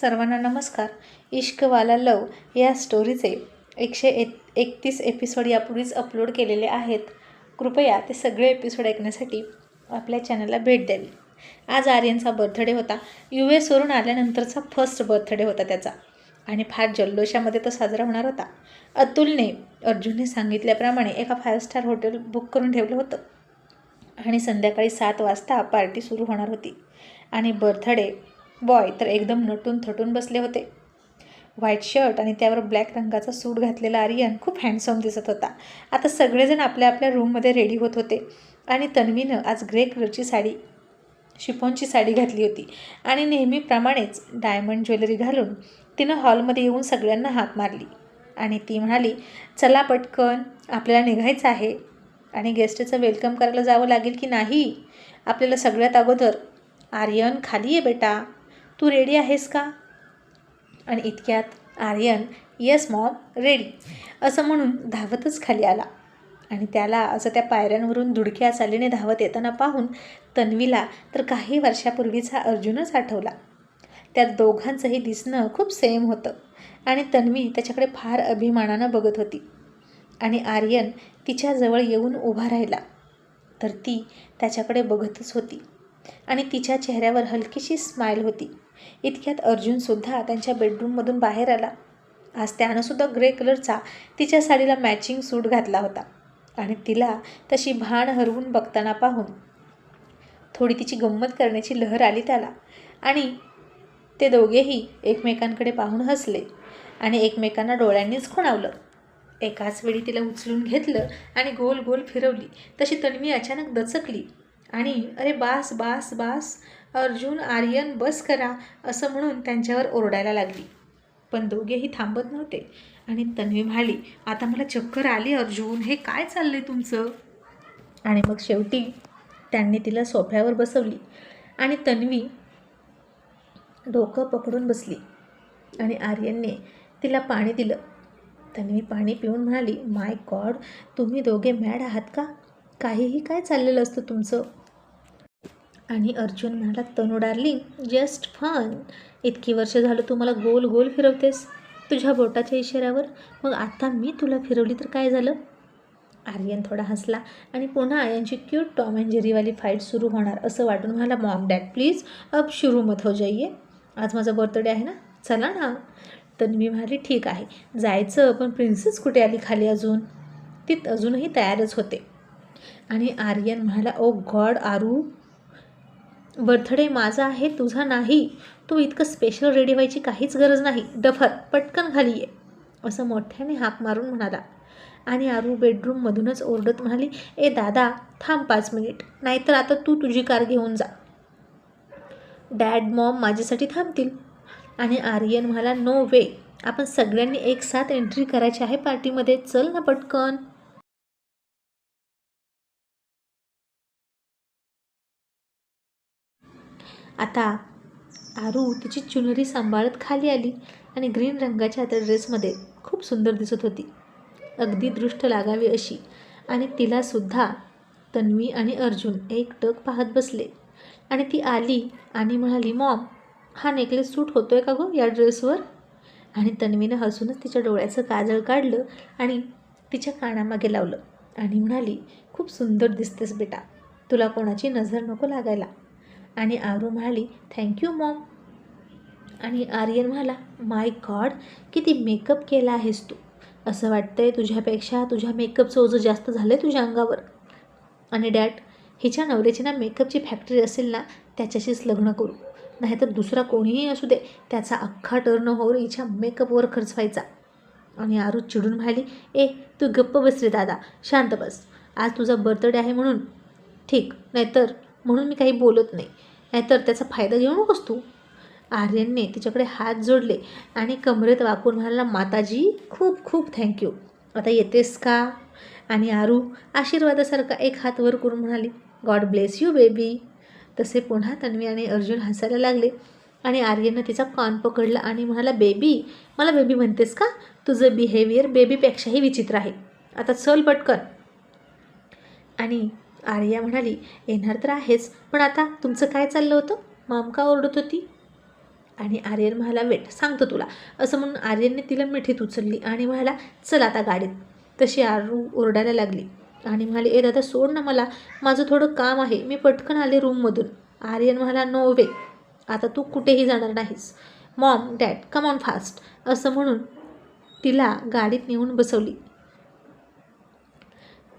सर्वांना नमस्कार. इश्कवाला लव या स्टोरीचे एकशे एक एकतीस एपिसोड यापूर्वीच अपलोड केलेले आहेत. कृपया ते सगळे एपिसोड ऐकण्यासाठी आपल्या चॅनलला भेट द्यावी. आज आर्यनचा बर्थडे होता. यू एसवरून आल्यानंतरचा फर्स्ट बर्थडे होता त्याचा. आणि फार जल्लोषामध्ये तो साजरा होणार होता. अतुलने अर्जुनने सांगितल्याप्रमाणे एका फाय स्टार हॉटेल बुक करून ठेवलं होतं. आणि संध्याकाळी सात वाजता पार्टी सुरू होणार होती. आणि बर्थडे बॉय तर एकदम नटून थटून बसले होते. व्हाईट शर्ट आणि त्यावर ब्लॅक रंगाचा सूट घातलेला आर्यन खूप हँडसम दिसत होता. आता सगळेजण आपल्या आपल्या रूममध्ये रेडी होत होते. आणि तन्वीनं आज ग्रे कलरची साडी शिफॉनची साडी घातली होती. आणि नेहमीप्रमाणेच डायमंड ज्वेलरी घालून तिनं हॉलमध्ये येऊन सगळ्यांना हाक मारली. आणि ती म्हणाली चला पटकन आपल्याला निघायचं आहे. आणि गेस्टचं वेलकम करायला जावं लागेल की नाही? आपल्याला सगळ्यात अगोदर आर्यन खाली आहे बेटा. तू रेडी आहेस का? आणि इतक्यात आर्यन येस मॉम रेडी असं म्हणून धावतच खाली आला. आणि त्याला असं त्या पायऱ्यांवरून धुडक्या चालीने धावत येताना पाहून तन्वीला तर काही वर्षापूर्वीचा अर्जुनच आठवला. त्या दोघांचंही दिसणं खूप सेम होतं. आणि तन्वी त्याच्याकडे फार अभिमानानं बघत होती. आणि आर्यन तिच्याजवळ येऊन उभा राहिला. तर ती त्याच्याकडे बघतच होती. आणि तिच्या चेहऱ्यावर हलकीशी स्माईल होती. इतक्यात अर्जुनसुद्धा त्यांच्या बेडरूममधून बाहेर आला. आज त्यानंसुद्धा ग्रे कलरचा तिच्या साडीला मॅचिंग सूट घातला होता. आणि तिला तशी भान हरवून बघताना पाहून थोडी तिची गंमत करण्याची लहर आली त्याला. आणि ते दोघेही एकमेकांकडे पाहून हसले आणि एकमेकांना डोळ्यांनीच खुणावलं. एकाच वेळी तिला उचलून घेतलं आणि गोल गोल फिरवली. तशी तन्वी अचानक दचकली आणि अरे बास बास बास अर्जुन आर्यन बस करा असं म्हणून त्यांच्यावर ओरडायला लागली. पण दोघेही थांबत नव्हते. आणि तन्वी म्हणाली आता मला चक्कर आली अर्जुन. हे काय चाललंय तुमचं? आणि मग शेवटी त्यांनी तिला सोफ्यावर बसवली. आणि तन्वी डोकं पकडून बसली. आणि आर्यनने तिला पाणी दिलं. तन्वी पाणी पिऊन म्हणाली माय गॉड तुम्ही दोघे मॅड आहात का? काहीही काय चाललेलं असतं तुमचं? आणि अर्जुन म्हणाला तनू डार्लिंग जस्ट फन इतकी वर्ष झालं तू मला गोल गोल फिरवतेस तुझ्या बोटाच्या इशाऱ्यावर. मग आता मी तुला फिरवली तर काय झालं? आर्यन थोडा हसला आणि पुन्हा यांची क्यूट टॉम अँड जेरीवाली फाईट सुरू होणार असं वाटून म्हणाला मॉम डॅड प्लीज अब शुरू मत हो जाईये आज माझा बर्थडे आहे ना? चला ना. तर मी म्हणाली ठीक आहे. जायचं पण प्रिन्सेस कुठे आली खाली अजून? ती अजूनही तयारच होते. आणि आर्यन म्हणाला ओ गॉड आरू बर्थडे माझा आहे तुझा नाही. तू इतकं स्पेशल रेडी व्हायची काहीच गरज नाही. डफर पटकन खाली ये. असं मोठ्याने हाक मारून म्हणाला. आणि आरू बेडरूममधूनच ओरडत म्हणाली ए दादा थांब पाच मिनिट. नाहीतर आता तू तुझी कार घेऊन जा. डॅड मॉम माझ्यासाठी थांबतील. आणि आर्यन म्हणाला नो वे आपण सगळ्यांनी एक साथ एंट्री करायची आहे पार्टीमध्ये चल ना पटकन. आता आरू तिची चुनरी सांभाळत खाली आली आणि ग्रीन रंगाच्या त्या ड्रेसमध्ये खूप सुंदर दिसत होती. अगदी दृष्ट लागावी अशी. आणि तिलासुद्धा तन्वी आणि अर्जुन एक टक पाहत बसले. आणि ती आली आणि म्हणाली मॉम हा नेकलेस सूट होतो आहे का गो या ड्रेसवर? आणि तन्वीनं हसूनच तिच्या डोळ्याचं काजळ काढलं आणि तिच्या कानामागे लावलं आणि म्हणाली खूप सुंदर दिसतेस बेटा. तुला कोणाची नजर नको लागायला. आणि आरू म्हणाली थँक्यू मॉम आणि आर्यन म्हणाला माय गॉड किती मेकअप केला आहेस तू. असं वाटतंय तुझ्यापेक्षा तुझ्या मेकअपचं ओझं जास्त झालं आहे तुझ्या अंगावर. आणि डॅड हिच्या नवऱ्याची ना मेकअपची फॅक्टरी असेल ना त्याच्याशीच लग्न करू. नाहीतर दुसरा कोणीही असू दे त्याचा अख्खा टर्न होऊन हिच्या मेकअपवर खर्च व्हायचा. आणि आरू चिडून म्हणाली ए तू गप्प बस रे दादा शांत बस. आज तुझा बर्थडे आहे म्हणून. ठीक नाहीतर म्हणून मी काही बोलत नाही. नाहीतर त्याचा फायदा घेऊ नकोस तू. आर्यनने तिच्याकडे हात जोडले आणि कमरेत वाकून म्हणाला माताजी खूप खूप थँक्यू आता येतेस का? आणि आरू आशीर्वादासारखा एक हात वर करून म्हणाली गॉड ब्लेस यू बेबी तसे पुन्हा तन्वी आणि अर्जुन हसायला लागले आणि आर्यननं तिचा कान पकडला आणि म्हणाला बेबी मला बेबी म्हणतेस का? तुझं बिहेवियर बेबीपेक्षाही विचित्र आहे. आता चल पटकन. आणि आर्या म्हणाली येणार तर आहेच पण आता तुमचं काय चाललं होतं? मॉम का ओरडत होती. आणि आर्यन म्हणाला वेट सांगतो तुला. असं म्हणून आर्यनने तिला मिठीत उचलली आणि म्हणाला चल आता गाडीत. तशी आरू ओरडायला लागली आणि म्हणाली ए दादा सोड ना मला माझं थोडं काम आहे मी पटकन आले रूममधून. आर्यन म्हणाला नो वे आता तू कुठेही जाणार नाहीस. Mom dad come on fast. असं म्हणून तिला गाडीत नेऊन बसवली.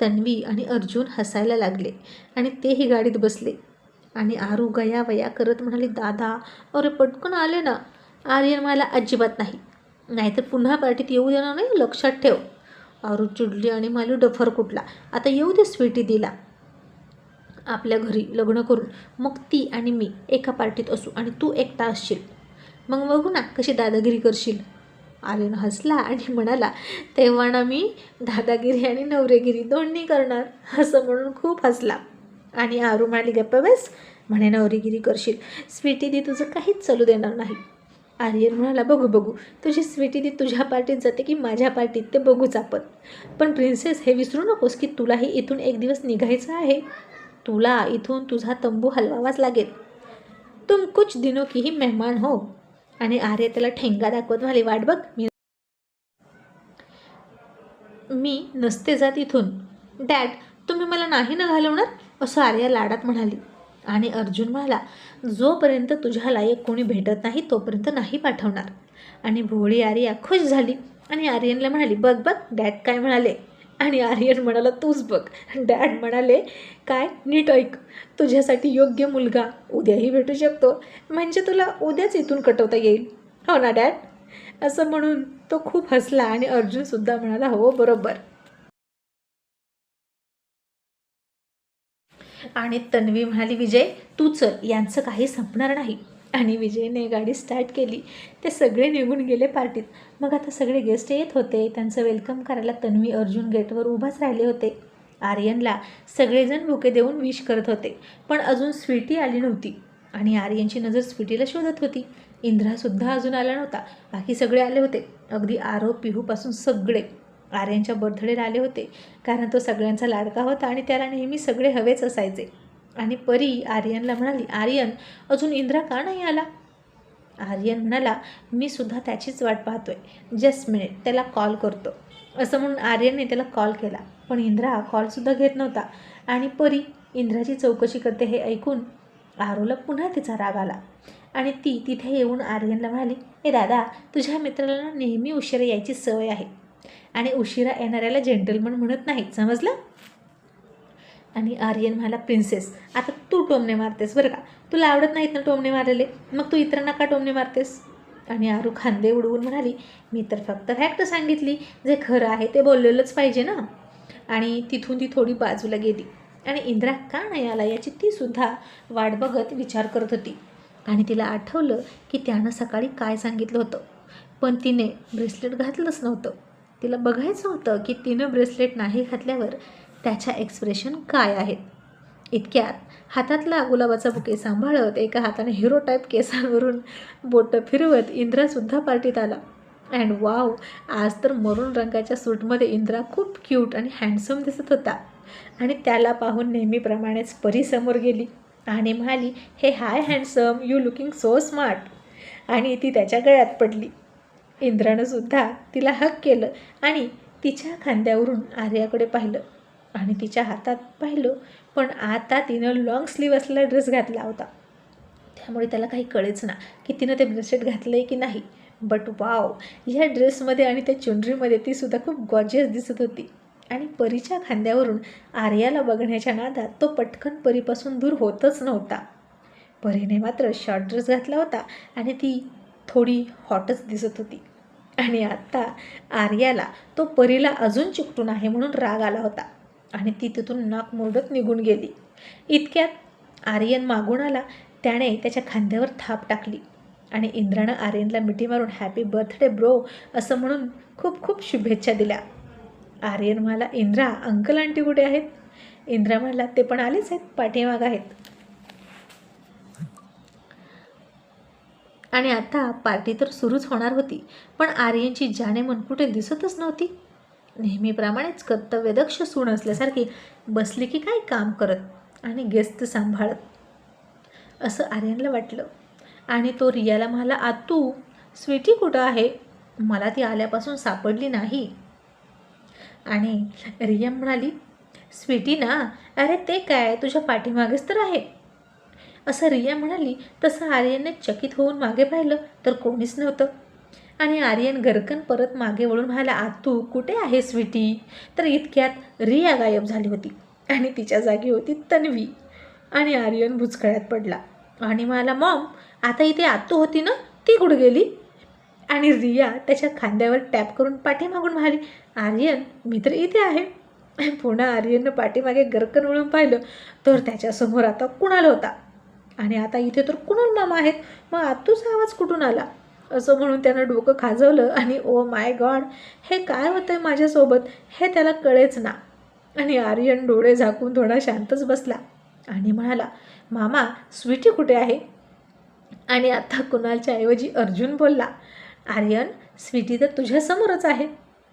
तन्वी आणि अर्जुन हसायला लागले आणि तेही गाडीत बसले. आणि आरू गया वया करत म्हणाली दादा अरे पटकन आले ना. आर्यन मला अजिबात नाही. नाहीतर पुन्हा पार्टीत येऊ देणार नाही लक्षात ठेव. आरू चिडली आणि मालू डफर कुठला. आता येऊ दे स्वीटी दिला. आपल्या घरी लग्न करून मग ती आणि मी एका पार्टीत असू आणि तू एकटा असशील. मग बघू ना कशी दादागिरी करशील. आर्यन हसला आणि म्हणाला तेव्हा ना मी दादागिरी आणि नवरेगिरी दोन्ही करणार असं म्हणून खूप हसला. आणि आरू म्हणाली गप्पा बस म्हणे नवरेगिरी करशील. स्वीटी दी तुझं काहीच चालू देणार नाही. आर्यन म्हणाला बघू बघू. तुझी स्वीटी दी तुझ्या पार्टीत जाते की माझ्या पार्टीत ते बघूच आपण. पण प्रिन्सेस हे विसरू नकोस की तुलाही इथून एक दिवस निघायचं आहे. तुला इथून तुझा तंबू हलवावाच लागेल. तुम कुछ दिनों की ही मेहमान हो. आणि आर्य त्याला ठेंगा दाखवत म्हणाले वाट बघ मी मी नसते जात इथून. डॅड तुम्ही मला नाही ना घालवणार? असं आर्या लाडात म्हणाली. आणि अर्जुन म्हणाला जोपर्यंत तुझ्या लायक कोणी भेटत नाही तोपर्यंत नाही पाठवणार. आणि भोळी आर्या खुश झाली. आणि आर्यनला म्हणाली बघ बघ डॅड काय म्हणाले. आणि आर्यन म्हणाला तूच बघ. डॅड म्हणाले काय? नीट ऐक. तुझ्यासाठी योग्य मुलगा उद्याही भेटू शकतो. म्हणजे तुला उद्याच इथून कटवता येईल. हो ना डॅड. असं म्हणून तो खूप हसला आणि अर्जुनसुद्धा म्हणाला हो बरोबर. आणि तन्वी म्हणाली विजय तू चल. यांचं काही संपणार नाही. आणि विजयने गाडी स्टार्ट केली. ते सगळे निघून गेले पार्टीत मग आता सगळे गेस्ट येत होते. त्यांचं वेलकम करायला तन्वी अर्जुन गेटवर उभाच राहिले होते. आर्यनला सगळेजण बुके देऊन विश करत होते. पण अजून स्वीटी आली नव्हती. आणि आर्यनची नजर स्वीटीला शोधत होती. इंद्रासुद्धा अजून आला नव्हता. बाकी सगळे आले होते. अगदी आरो पिहूपासून सगळे आर्यनच्या बर्थडेला आले होते. कारण तो सगळ्यांचा लाडका होता आणि त्याला नेहमी सगळे हवेच असायचे. आणि परी आर्यनला म्हणाली आर्यन अजून इंद्रा का नाही आला? आर्यन म्हणाला मी सुद्धा त्याचीच वाट पाहतोय. जस्ट मिनिट त्याला कॉल करतो. असं म्हणून आर्यनने त्याला कॉल केला. पण इंद्रा कॉलसुद्धा घेत नव्हता. आणि परी इंद्राची चौकशी करते हे ऐकून आरोला पुन्हा तिचा राग आला. आणि ती तिथे येऊन आर्यनला म्हणाली ए दादा तुझ्या मित्राला ना नेहमी उशिरा यायची सवय आहे. आणि उशिरा येणाऱ्याला जेंटलमन म्हणत नाहीत समजलं? आणि आर्यन म्हणाला प्रिन्सेस आता तू टोमणे मारतेस बरं का? तुला आवडत नाहीत ना टोमणे मारलेले मग तू इतरांना का टोमणे मारतेस. आणि आरू खांदे उडवून म्हणाली मी तर फक्त फॅक्ट सांगितली. जे खरं आहे ते बोललेलंच पाहिजे ना. आणि तिथून ती थोडी बाजूला गेली. आणि इंद्रा का नाही आला? याची तीसुद्धा वाट बघत विचार करत होती. आणि तिला आठवलं की त्यानं सकाळी काय सांगितलं होतं. पण तिने ब्रेसलेट घातलंच नव्हतं. तिला बघायचं होतं की तिनं ब्रेसलेट नाही घातल्यावर त्याच्या एक्सप्रेशन काय आहेत? इतक्यात हातातला गुलाबाचा बुके सांभाळत एका हाताने हिरो टाईप केसांवरून बोटं फिरवत इंद्रासुद्धा पार्टीत आला. अँड वाव आज तर मरून रंगाच्या सूटमध्ये इंद्रा खूप क्यूट आणि हँडसम दिसत होता. आणि त्याला पाहून नेहमीप्रमाणेच परी समोर गेली आणि म्हणाली hey hi handsome you looking so smart आणि ती त्याच्या गळ्यात पडली. इंद्रानं सुद्धा तिला हक केलं आणि तिच्या खांद्यावरून आर्याकडे पाहिलं. आणि तिच्या हातात पाहिलं पण आता तिनं लॉंग स्लीव असलेला ड्रेस घातला होता. त्यामुळे त्याला काही कळेच ना की तिनं ते ब्रेसलेट घातलं आहे की नाही. बट वाव ह्या ड्रेसमध्ये आणि त्या चुनरीमध्ये ती सुद्धा खूप गॉजियस दिसत होती. आणि परीच्या खांद्यावरून आर्याला बघण्याच्या नादात तो पटकन परीपासून दूर होतच नव्हता. परीने मात्र शॉर्ट ड्रेस घातला होता आणि ती थोडी हॉटच दिसत होती. आणि आत्ता आर्याला तो परीला अजून चिकटून आहे म्हणून राग आला होता. आणि ती तिथून नाक मुरडत निघून गेली. इतक्यात आर्यन मागून आला त्याने त्याच्या खांद्यावर थाप टाकली आणि इंद्रानं आर्यनला मिठी मारून हॅपी बर्थडे ब्रो असं म्हणून खूप खूप शुभेच्छा दिल्या. आर्यन म्हणाला इंद्रा अंकल आंटी कुठे आहेत? इंद्रा म्हणाला ते पण आलेच आहेत पाठीमाग आहेत. आणि आता पार्टी तर सुरूच होणार होती पण आर्यनची जाणे मन कुठे दिसतच नव्हती. नेहमीप्रमाणेच कर्तव्यदक्ष सूण असल्यासारखी बसली की काय काम करत आणि गेस्ट सांभाळत. असं आर्यनला वाटलं. आणि तो रियाला म्हणाला आतू स्वीटी कुठं आहे? मला ती आल्यापासून सापडली नाही. आणि रिया म्हणाली स्वीटी ना अरे ते काय तुझ्या पाठीमागेच तर आहे. असं रिया म्हणाली तसं आर्यनने चकित होऊन मागे पाहिलं तर कोणीच नव्हतं. आणि आर्यन गरकन परत मागे वळून म्हणाला आतू कुठे आहे स्वीटी? तर इतक्यात रिया गायब झाली होती आणि तिच्या जागी होती तन्वी. आणि आर्यन भुचकळ्यात पडला. आणि म्हणाला मॉम आता इथे आतू होती ना ती कुठं गेली? आणि रिया त्याच्या खांद्यावर टॅप करून पाठीमागून म्हणाली आर्यन मी तर इथे आहे. पुन्हा आर्यननं पाठीमागे गरकन वळून पाहिलं तर त्याच्यासमोर आता कुणाल होता. आणि आता इथे तर कुणाल मामा आहेत? मग आतूचा आवाज कुठून आला? असं म्हणून त्यानं डोकं खाजवलं आणि ओ माय गॉड हे काय होतं आहे माझ्यासोबत? हे त्याला कळेच ना. आणि आर्यन डोळे झाकून थोडा शांतच बसला आणि म्हणाला मामा स्वीटी कुठे आहे? आणि आता कुणालच्या ऐवजी अर्जुन बोलला आर्यन स्वीटी तर तुझ्यासमोरच आहे.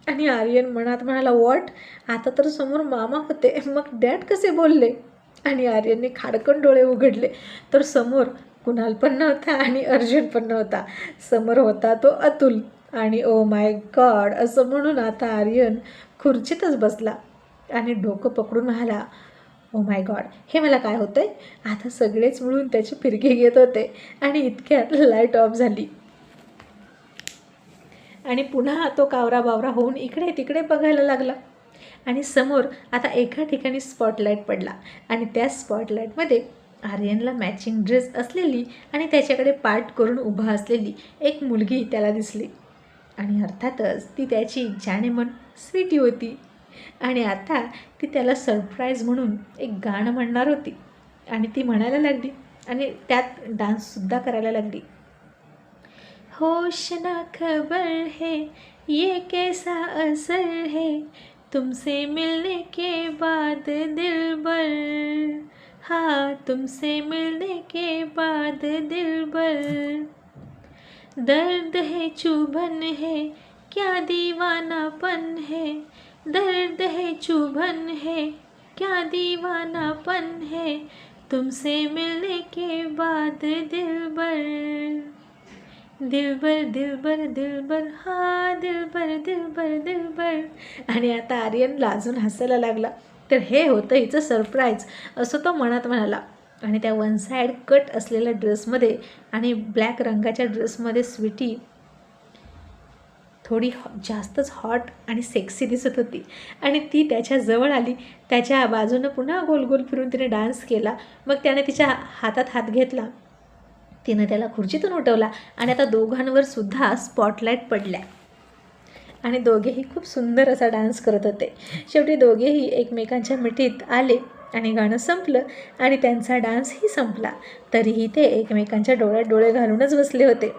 आणि आर्यन मनात म्हणाला वॉट? आता तर समोर मामा होते मग डॅड कसे बोलले? आणि आर्यनने खाडकन डोळे उघडले तर समोर कुणाल पण नव्हता आणि अर्जुन पण नव्हता. समोर होता तो अतुल आणि ओ माय गॉड असं म्हणून आता आर्यन खुर्चीतच बसला आणि डोकं पकडून म्हणाला ओ माय गॉड हे मला काय होतं आहे आता सगळेच मिळून त्याची फिरकी घेत होते आणि इतक्यात लाइट ऑफ झाली. आणि पुन्हा तो कावरा बावरा होऊन इकडे तिकडे बघायला लागला. आणि समोर आता एका ठिकाणी स्पॉटलाईट पडला आणि त्या स्पॉटलाईटमध्ये आर्यनला मॅचिंग ड्रेस असलेली आणि त्याच्याकडे पाठ करून उभा असलेली एक मुलगी त्याला दिसली. आणि अर्थातच ती त्याची जाणे मन स्वीटी होती. आणि आता ती त्याला सरप्राईज म्हणून एक गाणं म्हणणार होती. आणि ती म्हणायला लागली आणि त्यात डान्ससुद्धा करायला लागली. होश ना खबर है ये कैसा असर है तुमसे मिलने के बाद दिल बर हाँ तुमसे मिलने के बाद दिल भर। दर्द है चुभन है क्या दीवानापन है? दर्द है चुभन है क्या दीवानापन है? तुमसे मिलने के बाद दिल बर दिलबर दिल भर हा दिलबर दिल भर आणि आता आर्यन लाजून हसायला लागला. तर हे होतं हिचं सरप्राईज असं तो मनात म्हणाला. आणि त्या वन साईड कट असलेल्या ड्रेसमध्ये आणि ब्लॅक रंगाच्या ड्रेसमध्ये स्वीटी थोडी हॉ जास्तच हॉट आणि सेक्सी दिसत होती. आणि ती त्याच्याजवळ आली. त्याच्या बाजूनं पुन्हा गोल गोल फिरून तिने डान्स केला. मग त्याने तिच्या हातात हात घेतला. तिनं त्याला खुर्चीतून उठवला. आणि आता दोघांवर सुद्धा स्पॉटलाईट पडल्या. आणि दोघेही खूप सुंदर असा डान्स करत होते. शेवटी दोघेही एकमेकांच्या मिठीत आले आणि गाणं संपलं आणि त्यांचा डान्सही संपला. तरीही ते एकमेकांच्या डोळ्यात डोळे घालूनच बसले होते.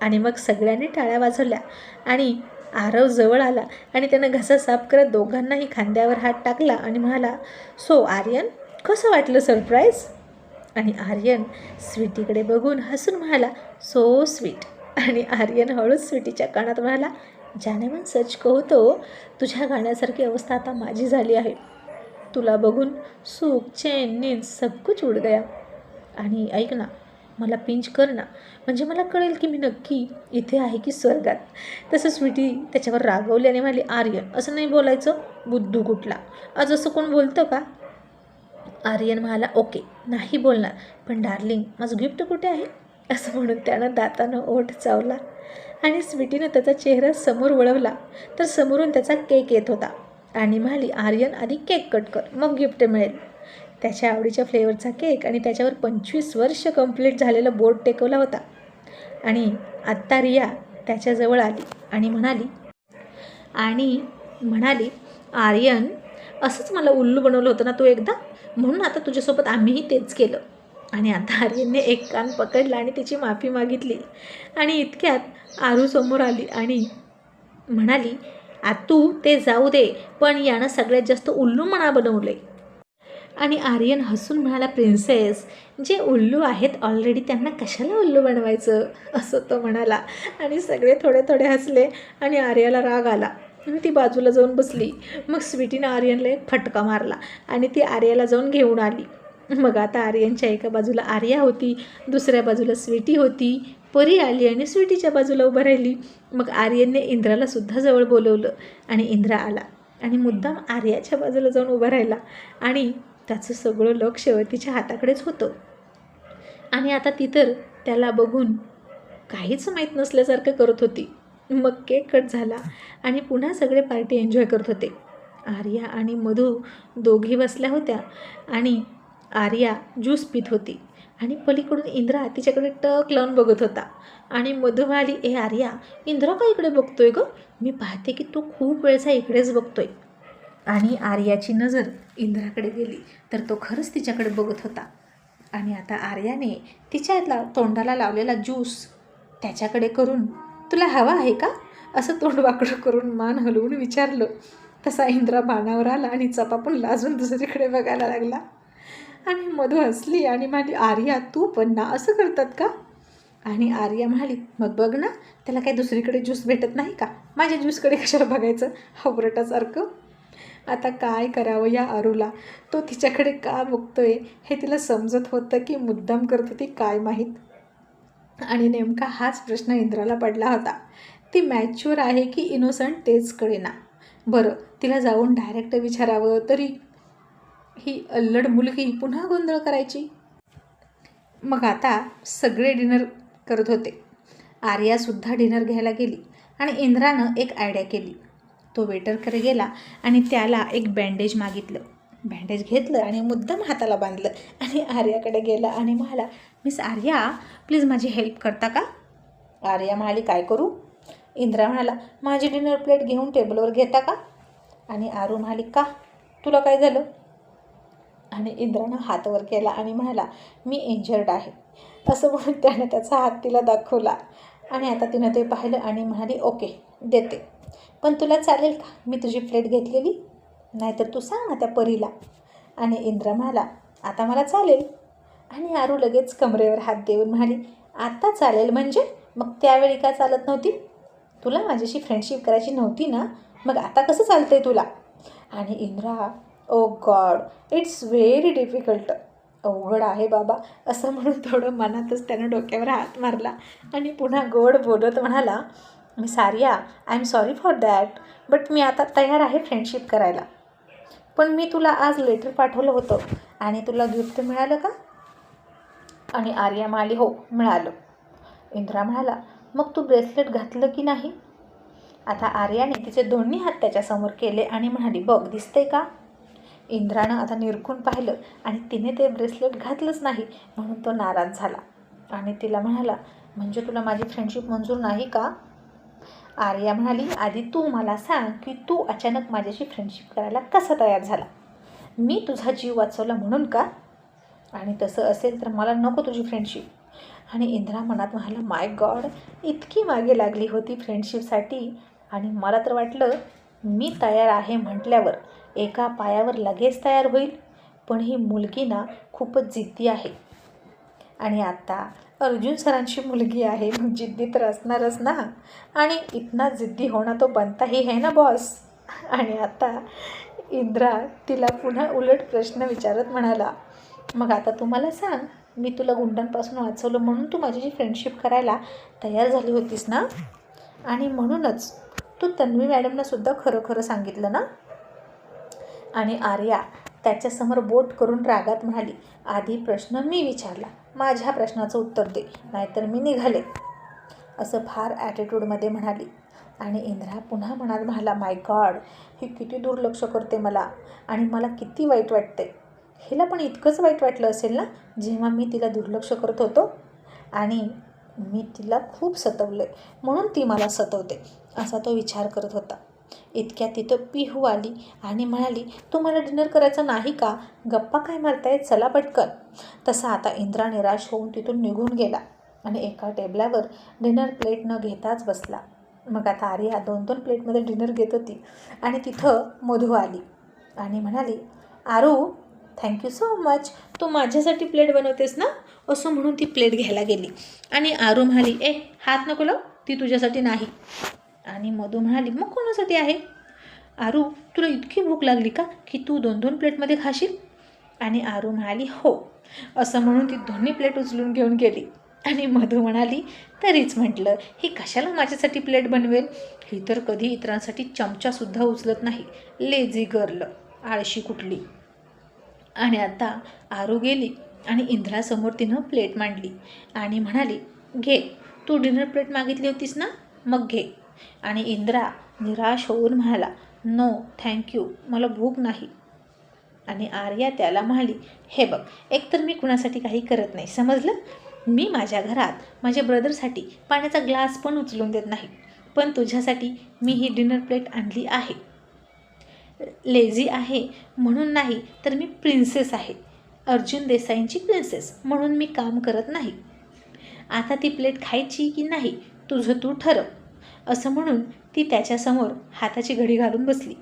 आणि मग सगळ्यांनी टाळ्या वाजवल्या आणि आरव जवळ आला आणि त्यानं घसा साफ करत दोघांनाही खांद्यावर हात टाकला आणि म्हणाला सो आर्यन कसं वाटलं सरप्राईज आणि आर्यन स्वीटीकडे बघून हसून म्हणाला सो स्वीट. आणि आर्यन हळूच स्वीटीच्या कानात म्हणाला ज्याने मन सच कहतो तुझ्या गाण्यासारखी अवस्था आता माझी झाली आहे. तुला बघून सुख चैन नींद सब कुछ उड गया. आणि ऐक ना मला पिंच कर ना. म्हणजे मला कळेल की मी नक्की इथे आहे की स्वर्गात. तसं स्वीटी त्याच्यावर रागवली आणि म्हणाली आर्यन असं नाही बोलायचं? बुद्धू कुठला? आज असं कोण बोलतं का? आर्यन म्हणाला ओके नाही बोलणार. पण डार्लिंग माझं गिफ्ट कुठे आहे? असं म्हणून त्यानं दातानं ओठ चावला आणि स्वीटीनं त्याचा चेहरा समोर वळवला. तर समोरून त्याचा केक येत होता. आणि म्हणाली आर्यन आधी केक कट कर मग गिफ्ट मिळेल. त्याच्या आवडीच्या फ्लेवरचा केक आणि त्याच्यावर पंचवीस वर्ष कंप्लीट झालेलं बोर्ड टेकवला होता. आणि आत्ता रिया त्याच्याजवळ आली आणि म्हणाली आणि म्हणाली आर्यन असंच मला उल्लू बनवलं होतं ना तू एकदा? म्हणून आता तुझ्यासोबत आम्हीही तेच केलं. आणि आता आर्यनने एक कान पकडला आणि तिची माफी मागितली. आणि इतक्यात आरू समोर आली आणि म्हणाली आतू ते जाऊ दे पण यानं सगळ्यात जास्त उल्लू म्हणा बनवले. आणि आर्यन हसून म्हणाला प्रिन्सेस जे उल्लू आहेत ऑलरेडी त्यांना कशाला उल्लू बनवायचं? असं तो म्हणाला. आणि सगळे थोडे थोडे हसले आणि आर्याला राग आला. आणि ती बाजूला जाऊन बसली. मग स्वीटीनं आर्यनला एक फटका मारला आणि ती आर्याला जाऊन घेऊन आली. मग आता आर्यनच्या एका बाजूला आर्या होती दुसऱ्या बाजूला स्वीटी होती. परी आली आणि स्वीटीच्या बाजूला उभं राहिली. मग आर्यनने इंद्राला सुद्धा जवळ बोलवलं आणि इंद्रा आला आणि मुद्दाम आर्याच्या बाजूला जाऊन उभा राहिला आणि त्याचं सगळं लक्ष तिच्या हाताकडेच होतं. आणि आता ती तर त्याला बघून काहीच माहीत नसल्यासारखं करत होती. मग केक कट झाला आणि पुन्हा सगळे पार्टी एन्जॉय करत होते. आर्या आणि मधू दोघी बसल्या होत्या आणि आर्या ज्यूस पित होती आणि पलीकडून इंद्रा तिच्याकडे टक लावून बघत होता. आणि मधुमाली ए आर्या इंद्रा का इकडे बघतोय ग? मी पाहते की तो खूप वेळचा इकडेच बघतोय. आणि आर्याची नजर इंद्राकडे गेली तर तो खरंच तिच्याकडे बघत होता. आणि आता आर्याने तिच्यातला तोंडाला लावलेला ज्यूस त्याच्याकडे करून तुला हवा आहे का? असं तोंड वाकडं करून मान हलवून विचारलं. तसा इंद्रा बाणावर आला आणि चपापून लाजून दुसरीकडे बघायला लागला. आणि मधू हसली आणि म्हणाली आर्या तू पण ना असं करतात का? आणि आर्या म्हणाली मग बघ ना त्याला काही दुसरीकडे ज्यूस भेटत नाही का? माझ्या ज्यूसकडे कशाला बघायचं? हवरटासारखं आता काय करावं या आरूला तो तिच्याकडे का बघतोय? हे तिला समजत होतं की मुद्दाम करत होती काय माहीत? आणि नेमका हाच प्रश्न इंद्राला पडला होता. ती मॅच्युअर आहे की इनोसंट तेच कळेना. बरं तिला जाऊन डायरेक्ट विचारावं तरी ही अल्लड मुलगी पुन्हा गोंधळ करायची? मग आता सगळे डिनर करत होते. आर्यासुद्धा डिनर घ्यायला गेली आणि इंद्रानं एक आयडिया केली. तो वेटरकडे गेला आणि त्याला एक बँडेज मागितलं. बँडेज घेतलं आणि मुद्दाम हाताला बांधलं आणि आर्याकडे गेला आणि म्हणाला मिस आर्या प्लीज माझी हेल्प करता का? आर्या म्हणाली काय करू? इंद्रा म्हणाला माझी डिनर प्लेट घेऊन टेबलवर घेता का? आणि आरू म्हणाली का? तुला काय झालं? आणि इंद्रानं हात वर केला आणि म्हणाला मी इंजर्ड आहे. असं म्हणून त्यानं त्याचा हात तिला दाखवला. आणि आता तिनं ते पाहिलं आणि म्हणाली ओके देते. पण तुला चालेल का? मी तुझी प्लेट घेतलेली. नाहीतर तू सांग ना त्या परीला. आणि इंद्रा म्हणाला आता मला चालेल. आणि आरू लगेच कमरेवर हात देऊन म्हणाली आता चालेल म्हणजे? मग त्यावेळी का चालत नव्हती? तुला माझ्याशी फ्रेंडशिप करायची नव्हती ना? मग आता कसं चालतंय तुला? आणि Indra O God it's very difficult अवघड आहे बाबा. असं म्हणून थोडं मनातच त्यानं डोक्यावर हात मारला आणि पुन्हा गोड बोलत म्हणाला मी सारिया I am sorry for that but मी आता तयार आहे फ्रेंडशिप करायला. पण मी तुला आज लेटर पाठवलं होतं आणि तुला गिफ्ट मिळालं का? आणि आर्या म्हणाली हो मिळालं. इंद्रा म्हणाला मग तू ब्रेसलेट घातलं की नाही? आता आर्याने तिचे दोन्ही हात त्याच्यासमोर केले आणि म्हणाली बघ दिसते का? इंद्रानं आता निरखून पाहिलं आणि तिने ते ब्रेसलेट घातलंच नाही म्हणून तो नाराज झाला. आणि तिला म्हणाला म्हणजे तुला माझी फ्रेंडशिप मंजूर नाही का? आर्या म्हणाली आधी तू मला सांग की तू अचानक माझ्याशी फ्रेंडशिप करायला कसा तयार झाला? मी तुझा जीव वाचवला म्हणून का? आणि तसं असेल तर मला नको तुझी फ्रेंडशिप आणि इंद्रा मनात म्हणाला माय गॉड इतकी मागे लागली होती फ्रेंडशिपसाठी आणि मला तर वाटलं मी तयार आहे म्हटल्यावर एका पायावर लगेच तयार होईल. पण ही मुलगी ना खूपच जिद्दी आहे. आणि आता अर्जुन सरांची मुलगी आहे. मग जिद्दी तर असणारच ना? आणि इतना जिद्दी होणं तो बनता ही है ना बॉस आणि आता इंद्रा तिला पुन्हा उलट प्रश्न विचारत म्हणाला मग आता तुम्हाला सांग मी तुला गुंडांपासून वाचवलं म्हणून तू माझ्याशी फ्रेंडशिप करायला तयार झाली होतीस ना? आणि म्हणूनच तू तन्वी मॅडमना सुद्धा खरं खरं सांगितलं ना? आणि आर्या त्याच्यासमोर बोट करून रागात म्हणाली आधी प्रश्न मी विचारला. माझ्या प्रश्नाचं उत्तर दे नाहीतर मी निघाले. असं फार ॲटिट्यूडमध्ये म्हणाली. आणि इंद्रा पुन्हा म्हणाल म्हणाला माय गॉड ही किती दुर्लक्ष करते मला आणि मला किती वाईट वाटते. हिला पण इतकंच वाईट वाटलं असेल ना जेव्हा मी तिला दुर्लक्ष करत होतो? आणि मी तिला खूप सतवलं म्हणून ती मला सतवते असा तो विचार करत होता. इतक्यात तिथं पिहू आली आणि म्हणाली तुम्हाला डिनर करायचं नाही का? गप्पा काय मारतायत? चला पटकन. तसा आता इंद्रा निराश होऊन तिथून निघून गेला आणि एका टेबलावर डिनर प्लेट न घेताच बसला. मग आता आर्या दोन दोन प्लेटमध्ये डिनर घेत होती आणि तिथं मधू आली आणि म्हणाली Aru thank you so much तू माझ्यासाठी प्लेट बनवतेस ना? असं म्हणून ती प्लेट घ्यायला गेली आणि आरू म्हणाली ए हात नको लाव. ती तुझ्यासाठी नाही. आणि मधू म्हणाली मग कोणासाठी आहे? आरू तुला इतकी भूक लागली का की तू दोन दोन प्लेटमध्ये खाशील? आणि आरू म्हणाली हो. असं म्हणून ती दोन्ही प्लेट उचलून घेऊन गेली. आणि मधू म्हणाली तरीच म्हटलं ही कशाला माझ्यासाठी प्लेट बनवेल? ही तर कधी इतरांसाठी चमचासुद्धा उचलत नाही. लेझी गर्ल आळशी कुठली? आणि आता आरू गेली आणि इंद्रासमोर तिनं प्लेट मांडली. आणि म्हणाली घे तू डिनर प्लेट मागितली होतीस ना? मग घे. आणि इंद्रा निराश होऊन म्हणाला नो थँक्यू मला भूक नाही. आणि आर्या त्याला म्हणाली हे बघ एकतर मी कुणासाठी काही करत नाही समजलं? मी माझ्या घरात माझ्या ब्रदरसाठी पाण्याचा ग्लास पण उचलून देत नाही पण तुझ्यासाठी मी ही डिनर प्लेट आणली आहे. लेझी आहे म्हणून नाही तर मी प्रिन्सेस आहे अर्जुन देसाईंची प्रिन्सेस म्हणून मी काम करत नाही. आता ती प्लेट खायची की नाही तुझं तू ठरव. असं म्हणून ती त्याच्यासमोर हाताची घडी घालून बसली.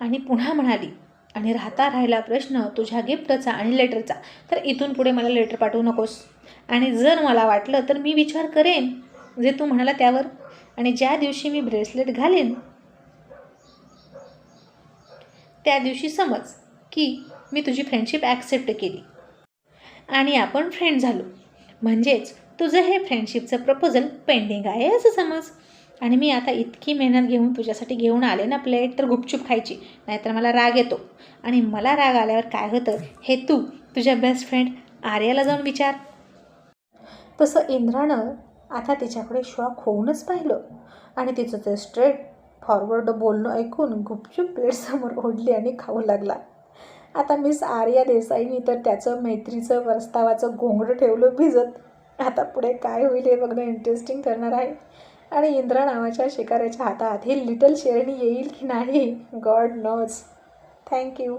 आणि पुन्हा म्हणाली आणि राहता राहिला प्रश्न तुझ्या गिफ्टचा आणि लेटरचा तर इथून पुढे मला लेटर पाठवू नकोस. आणि जर मला वाटलं तर मी विचार करेन जे तू म्हणाला त्यावर. आणि ज्या दिवशी मी ब्रेसलेट घालेन त्या दिवशी समज की मी तुझी फ्रेंडशिप ॲक्सेप्ट केली. आणि आपण फ्रेंड झालो. म्हणजेच तुझं हे फ्रेंडशिपचं प्रपोजल पेंडिंग आहे असं समज. आणि मी आता इतकी मेहनत घेऊन तुझ्यासाठी घेऊन आले ना प्लेट तर गुपचूप खायची. नाहीतर मला राग येतो. आणि मला राग आल्यावर काय होतं? हे तू तुझ्या बेस्ट फ्रेंड आर्याला जाऊन विचार. तसं इंद्रानं आता तिच्याकडे शॉक होऊनच पाहिलं. आणि तिचं ते स्ट्रेट फॉरवर्ड बोलणं ऐकून गुपचूप प्लेटसमोर ओढली आणि खाऊ लागला. आता मिस आर्या देसाईनी तर त्याचं मैत्रीचं प्रस्तावाचं घोंगडं ठेवलं भिजत. आता पुढे काय होईल हे बघणं इंटरेस्टिंग ठरणार आहे. आणि इंद्रा नावाच्या शिकाऱ्याच्या हातात ही लिटल शेरणी येईल की नाही? God knows thank you